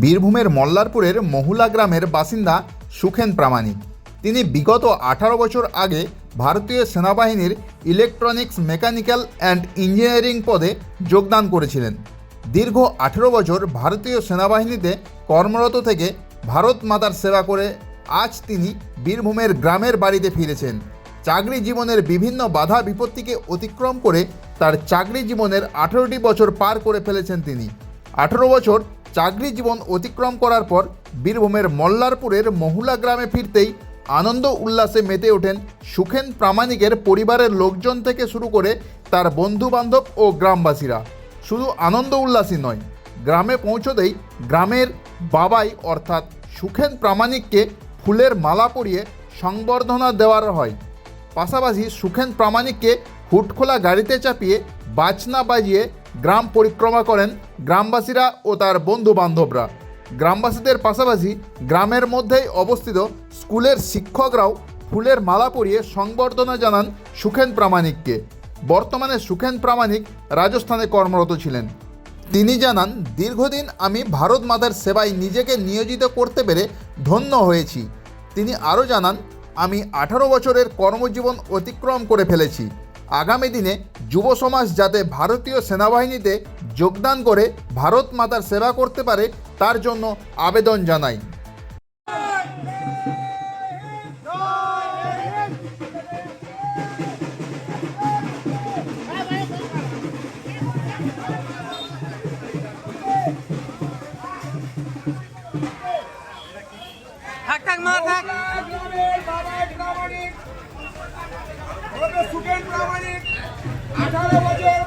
বীরভূমের মল্লারপুরের মহুলা গ্রামের বাসিন্দা সুখেন প্রামাণিক। তিনি বিগত আঠারো বছর আগে ভারতীয় সেনাবাহিনীর ইলেকট্রনিক্স মেকানিক্যাল অ্যান্ড ইঞ্জিনিয়ারিং পদে যোগদান করেছিলেন। দীর্ঘ আঠেরো বছর ভারতীয় সেনাবাহিনীতে কর্মরত থেকে ভারত মাতার সেবা করে আজ তিনি বীরভূমের গ্রামের বাড়িতে ফিরেছেন। চাকরি জীবনের বিভিন্ন বাধা বিপত্তিকে অতিক্রম করে তার চাকরি জীবনের আঠেরোটি বছর পার করে ফেলেছেন তিনি। আঠেরো বছর চাকরি জীবন অতিক্রম করার পর বীরভূমের মল্লারপুরের মহুলা গ্রামে ফিরতেই আনন্দ উল্লাসে মেতে ওঠেন সুখেন প্রামাণিকের পরিবারের লোকজন থেকে শুরু করে তার বন্ধু বান্ধব ও গ্রামবাসীরা। শুধু আনন্দ উল্লাসই নয়, গ্রামে পৌঁছতেই গ্রামের বাবাই অর্থাৎ সুখেন প্রামাণিককে ফুলের মালা পরিয়ে সংবর্ধনা দেওয়ার হয়। পাশাপাশি সুখেন প্রামাণিককে হুটখোলা গাড়িতে চাপিয়ে বাজনা বাজিয়ে গ্রাম পরিক্রমা করেন গ্রামবাসীরা ও তার বন্ধু বান্ধবরা গ্রামবাসীদের পাশাপাশি গ্রামের মধ্যেই অবস্থিত স্কুলের শিক্ষকরাও ফুলের মালা পরিয়ে সংবর্ধনা জানান সুখেন প্রামাণিককে। বর্তমানে সুখেন প্রামাণিক রাজস্থানে কর্মরত ছিলেন। তিনি জানান, দীর্ঘদিন আমি ভারত মাতার সেবায় নিজেকে নিয়োজিত করতে পেরে ধন্য হয়েছি। তিনি আরও জানান, আমি আঠারো বছরের কর্মজীবন অতিক্রম করে ফেলেছি। আগামী দিনে যুব সমাজ যাতে ভারতীয় সেনাবাহিনীতে যোগদান করে ভারত মাতার সেবা করতে পারে, তার জন্য আবেদন জানাই। গ্রামের প্রামাণিক হলো সুখেন প্রামাণিক আঠারো বছর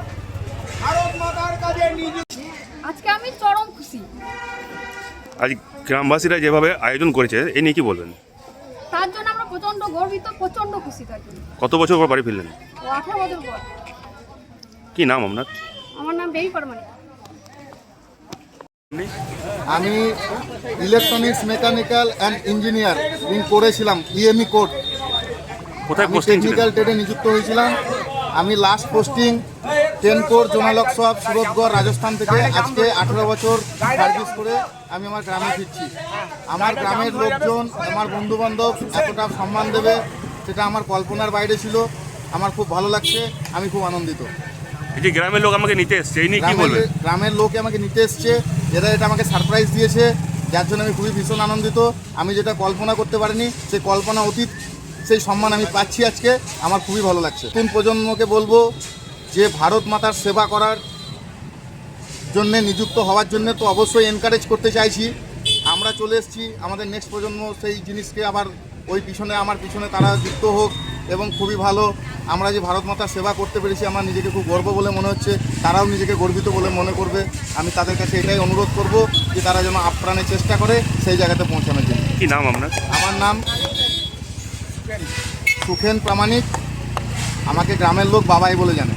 ভারত মাতার কাছে আজকে আমি চরম খুশি। আজ গ্রামবাসীরা যেভাবে আয়োজন করেছে এ নিয়ে কি বলবেন? তার জন্য আমরা প্রচণ্ড গর্বিত প্রচণ্ড খুশি তার জন্য। কত বছর পর বাড়ি ফিরলেন? ও আঠারো বছর পর। কি নাম আপনার? আমার নাম বেবি পারমানি আমি ইলেকট্রনিক্স মেকানিক্যাল অ্যান্ড ইঞ্জিনিয়ার করেছিলাম ইএমই কোড কোথায় আমি পোস্টিং টেকনিক্যাল ট্রেডে নিযুক্ত হয়েছিলাম। আমি last posting ten corps zonal সব সুরতগড় রাজস্থান থেকে আজকে আঠেরো বছর সার্ভিস করে আমি আমার গ্রামে ফিরছি। আমার গ্রামের লোকজন আমার বন্ধু বান্ধব এতটা সম্মান দেবে সেটা আমার কল্পনার বাইরে ছিল। আমার খুব ভালো লাগছে আমি খুব আনন্দিত। এই যে গ্রামের লোক আমাকে নিতে এসছে এই নিয়ে কি গ্রামের বলবেন? গ্রামের লোকে আমাকে নিতে এসছে এরা এটা আমাকে সারপ্রাইজ দিয়েছে যার জন্য আমি খুবই ভীষণ আনন্দিত। আমি যেটা কল্পনা করতে পারিনি সেই কল্পনা অতীত সেই সম্মান আমি পাচ্ছি আজকে। আমার খুবই ভালো লাগছে। নতুন প্রজন্মকে বলব যে ভারত মাতার সেবা করার জন্য নিযুক্ত হওয়ার জন্য তো অবশ্যই এনকারেজ করতে চাইছি। আমরা চলে এসেছি আমাদের নেক্সট প্রজন্ম সেই জিনিসকে আবার ওই পিছনে আমার পিছনে তারা যুক্ত হোক এবং খুবই ভালো। আমরা যে ভারত মাতার সেবা করতে পেরেছি আমার নিজেকে খুব গর্ব বলে মনে হচ্ছে তারাও নিজেকে গর্বিত বলে মনে করবে। আমি তাদের কাছে এটাই অনুরোধ করব যে তারা যেন আপ্রাণে চেষ্টা করে সেই জায়গাতে পৌঁছানোর জন্য। কি নাম আপনার? আমার নাম সুখেন প্রামাণিক আমাকে গ্রামের লোক বাবাই বলে জানে।